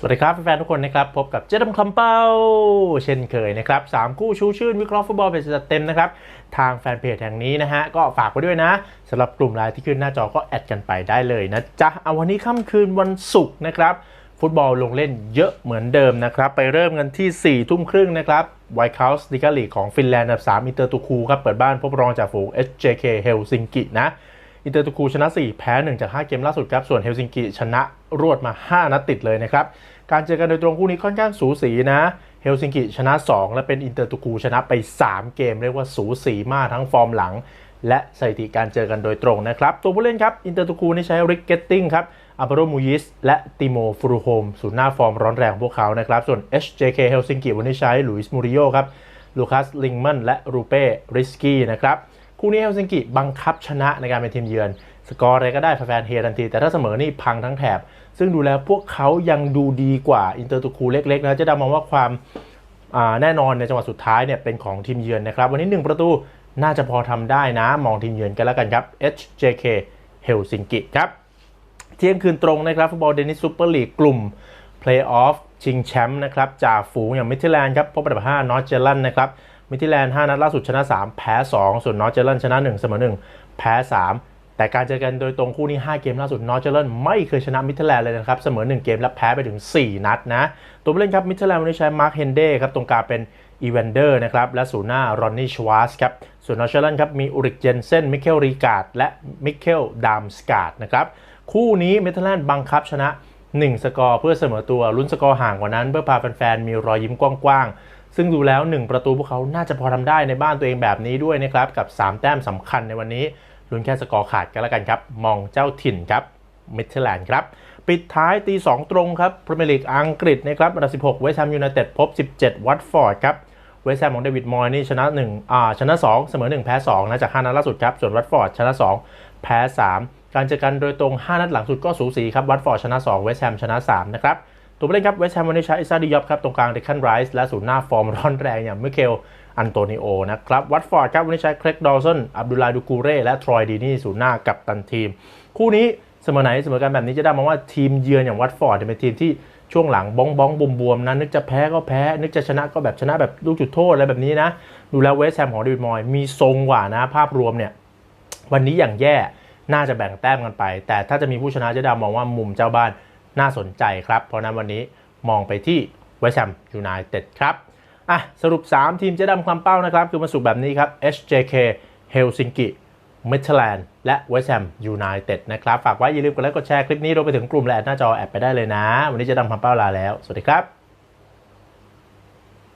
สวัสดีครับแฟนๆทุกคนนะครับ พบกับเจดำคำเป้า เช่นเคยนะครับสามคู่ชูชื่น วิเคราะห์ฟุตบอลเป็นจัดเต็มนะครับ ทางแฟนเพจแห่งนี้นะฮะ ก็ฝากไว้ด้วยนะสำหรับกลุ่มไลน์ที่ขึ้นหน้าจอก็แอดกันไปได้เลยนะจ๊ะเอาวันนี้ค่ำคืนวันศุกร์นะครับ ฟุตบอลลงเล่นเยอะเหมือนเดิมนะครับ ไปเริ่มกันที่4ทุ่มครึ่งนะครับไวท์คาส์ลิกาลีของฟินแลนด์อันดับ3อินเตอร์ตูคูครับเปิดบ้านพบรองจากฝูง SJK เฮลซิงกินะ อินเตอร์ตูคูชนะ 4 แพ้ 1 จาก 5 เกมล่าสุดครับ ส่วนเฮลซิงกิชนะรวดมา 5 นัดติดเลยนะครับ การเจอกันโดยตรงคู่นี้ค่อนข้างสูสีนะ เฮลซิงกิชนะ 2 และเป็นอินเตอร์ตูคูชนะไป 3 เกม เรียกว่าสูสีมากทั้งฟอร์มหลัง และสถิติการเจอกันโดยตรงนะครับ ตัวผู้เล่นครับ อินเตอร์ตูคูนี่ใช้ริกเกตติ้งครับอัปโรมูยิสและติโมฟรูโฮมศูนย์หน้าฟอร์มร้อนแรงของพวกเขานะครับ ส่วน HJK เฮลซิงกิวันนี้ใช้ลุยส์มูริโยครับลูคัสลิงแมนและรูเป้ริสกี้นะครับ คู่นี้เฮลซิงกิบังคับชนะในการเป็นทีมเยือน สกอร์อะไรก็ได้แฟนๆเฮทันที แต่ถ้าเสมอนี่พังทั้งแถบ ซึ่งดูแล้วพวกเขายังดูดีกว่าอินเตอร์ตูคูเล็กๆนะจะดามองว่าความแน่นอนในจังหวะสุดท้ายเนี่ยเป็นของทีมเยือนนะครับ วันนี้ 1 ประตูน่าจะพอทำได้นะ มองทีมเยือนกันแล้วกันครับ HJK เฮลซิงกิครับเที่ยงคืนตรงนะครับฟุตบอลเดนิสซูเปอร์ลีกกลุ่มเพลย์ออฟชิงแชมป์นะครับจากฝูงอย่างมิเทิแลนด์ครับพบอันดับ5นอร์ทเจลันนะครับ มิทิแลนด์5นัดล่าสุดชนะ 3 แพ้ 2 ส่วนนอร์เจลันชนะ 1 เสมอ 1 แพ้ 3 แต่การเจอกันโดยตรงคู่นี้ 5 เกมล่าสุดนอร์เจลันไม่เคยชนะมิทิแลนด์เลยนะครับ เสมอ 1 เกมและแพ้ไปถึง 4 นัดนะ ตัวผู้เล่นครับมิทิแลนด์วันนี้ใช้มาร์คเฮนเดครับตรงกลางเป็นอีเวนเดอร์นะครับและศูนย์หน้ารอนนี่ชวาสครับส่วนนอร์เจลันครับมีอุริกเจนเซนมิเคลรีการ์ดและมิเคลดามสกาดนะครับคู่นี้เมทัลแลนด์บังคับชนะ 1 สกอร์เพื่อเสมอตัวลุ้นสกอร์ห่างกว่านั้น เพื่อพาแฟนๆมีรอยยิ้มกว้างๆ ซึ่งดูแล้ว 1 ประตูพวกเขาน่าจะพอทำได้ในบ้านตัวเองแบบนี้ด้วยนะครับ กับ 3 แต้มสำคัญในวันนี้ลุ้นแค่สกอร์ขาดกันแล้วกันครับ มองเจ้าถิ่นครับเมทัลแลนด์ครับ ปิดท้ายตี 2 ตรงครับพรีเมียร์ลีกอังกฤษนะครับอันดับ16 เวสต์แฮมยูไนเต็ดพบ 17 วัตฟอร์ดครับเวสต์แฮมของเดวิดมอยนี่ชนะ1อ่าชนะ 2 เสมอ 1 แพ้ 2 นะจาก5นัดล่าสุดครับ ส่วนวัตฟอร์ดชนะ 2 แพ้ 3 การเจอกันโดยตรง 5 นัดหลังสุดก็สูสีครับวัตฟอร์ดชนะ 2 เวสต์แฮมชนะ 3 นะครับ ตัวผู้เล่นครับเวสต์แฮมวันนี้ใช้อิซาดิยอบครับตรงกลางเดคันไรส์และศูนย์หน้าฟอร์มร้อนแรงอย่างมิเคลอันโตนิโอนะครับวัตฟอร์ดครับวันนี้ใช้เครกดอลสันอับดุลลาดูกูเร่และทรอยดีนี่ศูนย์หน้ากับตันทีม คู่นี้เสมอไหนเสมอกันแบบนี้จะได้มองว่าทีมเยือนอย่างวัตฟอร์ดเนี่ยเป็นทีมที่ช่วงหลังบ้องบ้องบวมบวมนะนึกจะแพ้ก็แพ้ นึกจะชนะก็แบบชนะแบบลูกจุดโทษอะไรแบบนี้นะดูแล้วเวสต์แฮมของเดวิดมอยมีทรงกว่านะภาพรวมเนี่ยวันนี้อย่างแย่น่าจะแบ่งแต้มกันไป แต่ถ้าจะมีผู้ชนะจะดามองว่ามุมเจ้าบ้าน น่าสนใจครับ เพราะนั้นวันนี้มองไปที่เวสต์แฮมยูไนเต็ดครับอะสรุป 3 ทีมเจ๊ดำความเป้านะครับ คือมาสุกแบบนี้ครับ HJK เฮลซิงกิเมทัลแลนด์และเวสต์แฮมยูไนเต็ดนะครับ ฝากไว้อย่าลืมกดไลค์กดแชร์คลิปนี้รวมไปถึงกลุ่มและหน้าจอแอดไปได้เลยนะ วันนี้เจะดำความเป้าลาแล้ว สวัสดีครับ